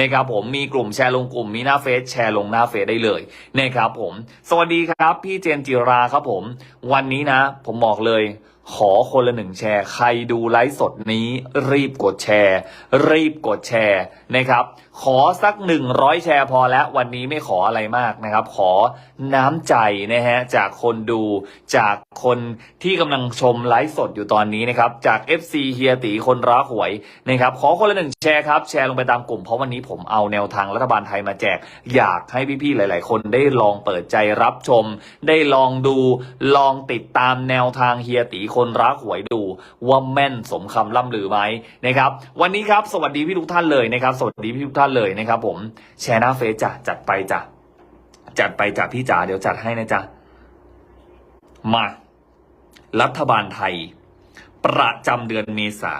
นะครับผมมีกลุ่มแชร์ลงกลุ่มมีหน้าเฟซแชร์ลงหน้าเฟซได้เลยนะครับผม สวัสดีครับ พี่เจนจิราครับผม วันนี้นะ ผมบอกเลย ขอคนละหนึ่งแชร์ ใครดูไลฟ์สดนี้ รีบกดแชร์ รีบกดแชร์นะครับ ขอสักหนึ่งร้อยแชร์พอแล้ว วันนี้ไม่ขออะไรมากนะครับ ขอน้ำใจนะฮะจากคนดูจากคนที่กำลังชมไลฟ์สดอยู่ตอนนี้นะครับ จาก FC เฮียตีคนรักหวยนะครับ ขอคนละหนึ่งแชร์ครับ แชร์ลงไปตามกลุ่มเพราะวันนี้ผมเอาแนวทางรัฐบาลไทยมาแจก อยากให้พี่ๆหลาย ๆ คนได้ลองเปิดใจรับชม ได้ลองดูลองติดตามแนวทางเฮียตีคนรักหวยดูว่าแม่นสมคำล่ำลือไหมนะครับ วันนี้ครับสวัสดีพี่ทุกท่านเลยนะครับ สวัสดีพี่ทุกท่านเลยนะครับ ผมแชร์หน้าเฟซจ้ะจัดไปจ้ะจัดไปจ้ะพี่จ๋าเดี๋ยวจัดให้นะจ๊ะมา รัฐบาลไทย ประจำเดือนเมษา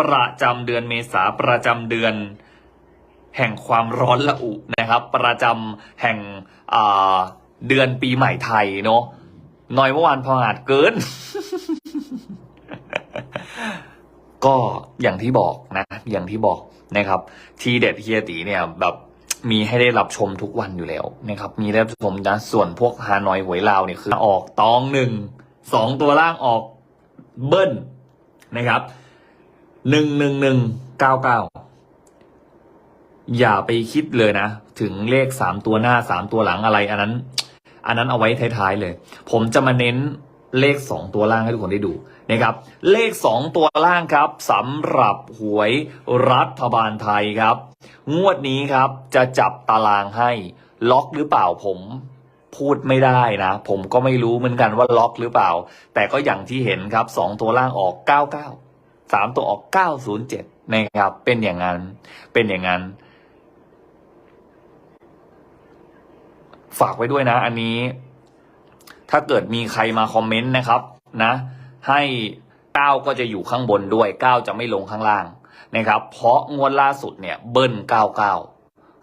ประจำเดือนเมษาประจำเดือน แห่งความร้อนระอุนะครับ ประจำแห่งเดือนปีใหม่ไทยเนาะหน่อยเมื่อวานพออาจเกิน ก็อย่างที่บอกนะ อย่างที่บอกนะครับ ทีเด็ดเฮียตีเนี่ยแบบมีให้ได้รับชมทุกวันอยู่แล้วนะครับ มีได้รับชมนะส่วนพวกฮานอยหวยลาวเนี่ยคือ ออกตองหนึ่งสองตัวล่างออกเบิ้ลนะครับหนึ่งหนึ่งหนึ่งเก้าเก้าอย่าไปคิดเลยนะ ถึงเลขสามตัวหน้าสามตัวหลังอะไร อันนั้น อันนั้นเอาไว้ท้ายๆเลย ผมจะมาเน้นเลขสองตัวล่างให้ทุกคนได้ดู นะครับเลขสองตัวล่างครับสำหรับหวยรัฐบาลไทยครับ งวดนี้ครับจะจับตารางให้ล็อกหรือเปล่าผมพูดไม่ได้นะ ผมก็ไม่รู้เหมือนกันว่าล็อกหรือเปล่า แต่ก็อย่างที่เห็นครับสองตัวล่างออกเก้าเก้าสามตัวออกเก้าศูนย์เจ็ดนะครับ เป็นอย่างนั้น เป็นอย่างนั้น ฝากไว้ด้วยนะ อันนี้ ถ้าเกิดมีใครมาคอมเมนต์นะครับ นะ ให้ก้าก็จะอยู่ข้างบนด้วยก้าจะไม่ลงข้างล่างนะครับ เพราะงวดล่าสุดเนี่ยเบิ้ลเก้าเก้า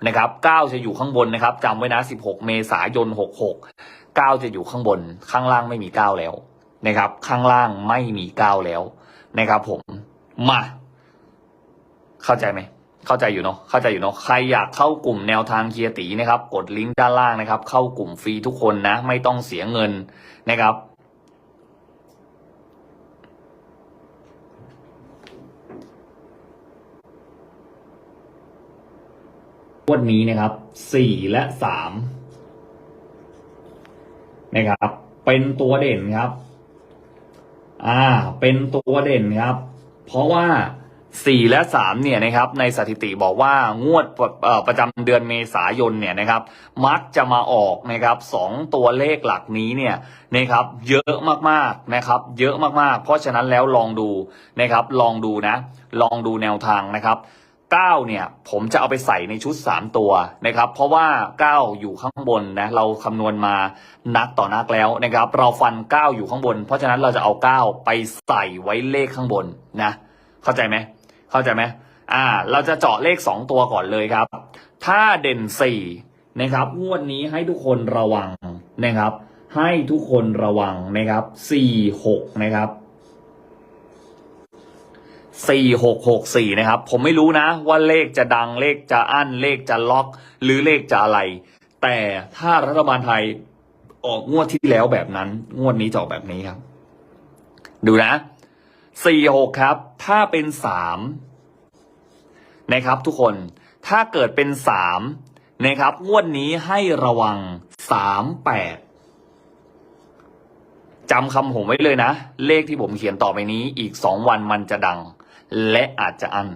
นะครับเก้าจะอยู่ข้างบนนะครับจำไว้นะสิบหกเมษายนหกหกเก้าจะอยู่ข้างบน ข้างล่างไม่มีเก้าแล้วนะครับ ข้างล่างไม่มีเก้าแล้วนะครับ ผมมาเข้าใจไหมเข้าใจอยู่เนาะเข้าใจอยู่เนาะใครอยากเข้ากลุ่มแนวทางเคียตีนะครับ กดลิงก์ด้านล่างนะครับ เข้ากลุ่มฟรีทุกคนนะ ไม่ต้องเสียเงินนะครับ วันนี้นะครับสี่และสามนะครับ เป็นตัวเด่นครับ อ่า เป็นตัวเด่นครับ เพราะว่าสี่และสามเนี่ยนะครับ ในสถิติบอกว่างวดประจำเดือนเมษายนเนี่ยนะครับ มักจะมาออกนะครับสองตัวเลขหลักนี้เนี่ยนะครับ เยอะมากๆนะครับ เยอะมากๆ เพราะฉะนั้นแล้วลองดูนะครับ ลองดูนะ ลองดูแนวทางนะครับ 9เนี่ยผมจะเอาไปใส่ในชุด 3 ตัวนะครับ เพราะว่า 9 อยู่ข้างบนนะเราคำนวณมานักต่อนักแล้วนะครับ เราฟัน 9 อยู่ข้างบน เพราะฉะนั้นเราจะเอา 9 ไปใส่ไว้เลขข้างบนนะ เข้าใจไหมเข้าใจไหมอ่า เราจะเจาะเลข 2 ตัวก่อนเลยครับ ถ้าเด่น 4 นะครับงวดนี้ให้ทุกคนระวังนะครับ ให้ทุกคนระวังนะครับ 4 6 นะครับ สี่หกหกสี่นะครับ ผมไม่รู้นะว่าเลขจะดังเลขจะอั้นเลขจะล็อก หรือเลขจะอะไร แต่ถ้ารัฐบาลไทยออกงวดที่แล้วแบบนั้น งวดนี้จะออกแบบนี้ครับ ดูนะสี่หกครับ ถ้าเป็นสามนะครับทุกคนถ้าเกิดเป็นสามนะครับ งวดนี้ให้ระวังสามแปดจำคำผมไว้เลยนะ เลขที่ผมเขียนต่อไปนี้อีกสองวันมันจะดัง และอาจจะอัน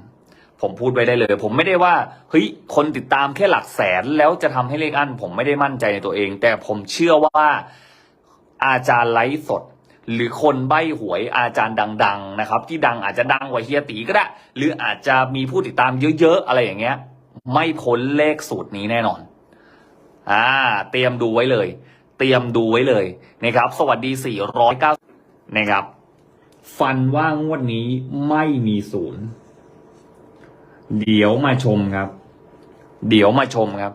ผมพูดไว้ได้เลย ผมไม่ได้ว่าเฮ้ยคนติดตามแค่หลักแสนแล้วจะทำให้เลขอัน ผมไม่ได้มั่นใจในตัวเอง แต่ผมเชื่อว่าอาจารย์ไลฟ์สด หรือคนใบ้หวยอาจารย์ดัง ๆนะครับ ที่ดังอาจจะดังกว่าเฮียตีก็ได้ หรืออาจจะมีผู้ติดตามเยอะๆอะไรอย่างเงี้ย ไม่พ้นเลขสูตรนี้แน่นอนอ่าเตรียมดูไว้เลย เตรียมดูไว้เลยนะครับ สวัสดี 409นะครับ ฟันว่างวดนี้ไม่มีศูนย์ เดี๋ยวมาชมครับ เดี๋ยวมาชมครับ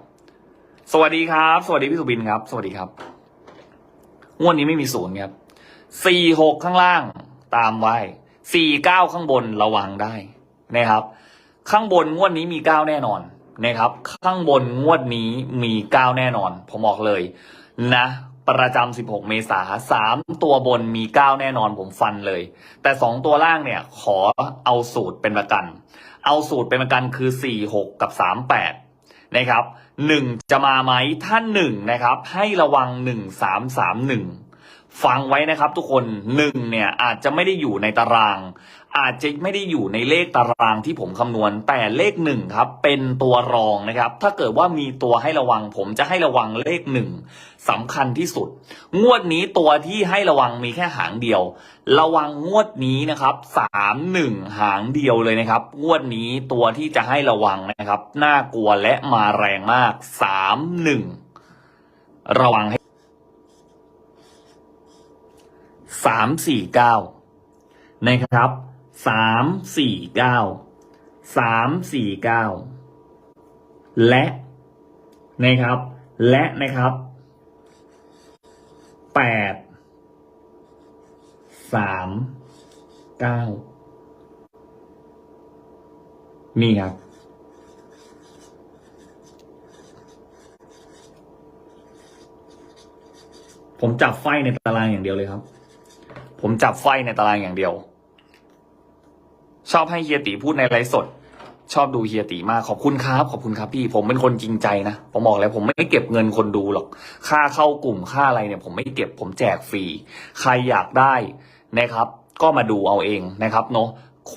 สวัสดีครับ สวัสดีพี่สุบินครับ สวัสดีครับงวดนี้ไม่มีศูนย์ครับสี่หกข้างล่างตามไว้สี่เก้าข้างบนระวังได้นะครับ ข้างบนงวดนี้มีเก้าแน่นอนนะครับ ข้างบนงวดนี้มีเก้าแน่นอน ผมบอกเลยนะ ประจำ 16 เมษาสามตัวบนมี 9 แน่นอนผมฟันเลย แต่ 2 ตัวล่างเนี่ย ขอเอาสูตรเป็นประกัน เอาสูตรเป็นประกันคือ 4 6 กับ 38 นะครับ 1 จะมาไหมถ้า1นะครับ ให้ระวัง 1331 ฟังไว้นะครับทุกคนหนึ่งเนี่ยอาจจะไม่ได้อยู่ในตาราง อาจจะไม่ได้อยู่ในเลขตารางที่ผมคำนวณ แต่เลขหนึ่งครับเป็นตัวรองนะครับ ถ้าเกิดว่ามีตัวให้ระวัง ผมจะให้ระวังเลขหนึ่งสำคัญที่สุด งวดนี้ตัวที่ให้ระวังมีแค่หางเดียว ระวังงวดนี้นะครับสามหนึ่งหางเดียวเลยนะครับ งวดนี้ตัวที่จะให้ระวังนะครับน่ากลัวและมาแรงมากสามหนึ่งระวังให้ สามสี่เก้านะครับสามสี่เก้าสามสี่เก้าและนะครับ และนะครับแปดสามเก้านี่ครับผมจับไฟในตารางอย่างเดียวเลยครับ ผมจับไฟในตารางอย่างเดียว ชอบให้เฮียตีพูดในไลฟ์สด ชอบดูเฮียตีมากขอบคุณครับขอบคุณครับพี่ ผมเป็นคนจริงใจนะผมบอกแล้ว ผมไม่เก็บเงินคนดูหรอก ค่าเข้ากลุ่มค่าอะไรเนี่ย ผมไม่เก็บผมแจกฟรีใครอยากได้นะครับ ก็มาดูเอาเองนะครับ เนาะ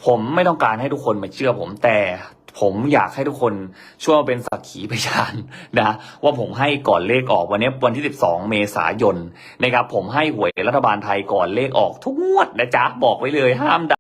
ผมไม่ต้องการให้ทุกคนมาเชื่อผมแต่ ผมอยากให้ทุกคนช่วยมาเป็นสักขีพยานนะว่าผมให้ก่อนเลขออกวันนี้วันที่ 12 เมษายนนะครับผมให้หวยรัฐบาลไทยก่อนเลขออกทุกงวดนะจ๊ะบอกไว้เลยห้ามดา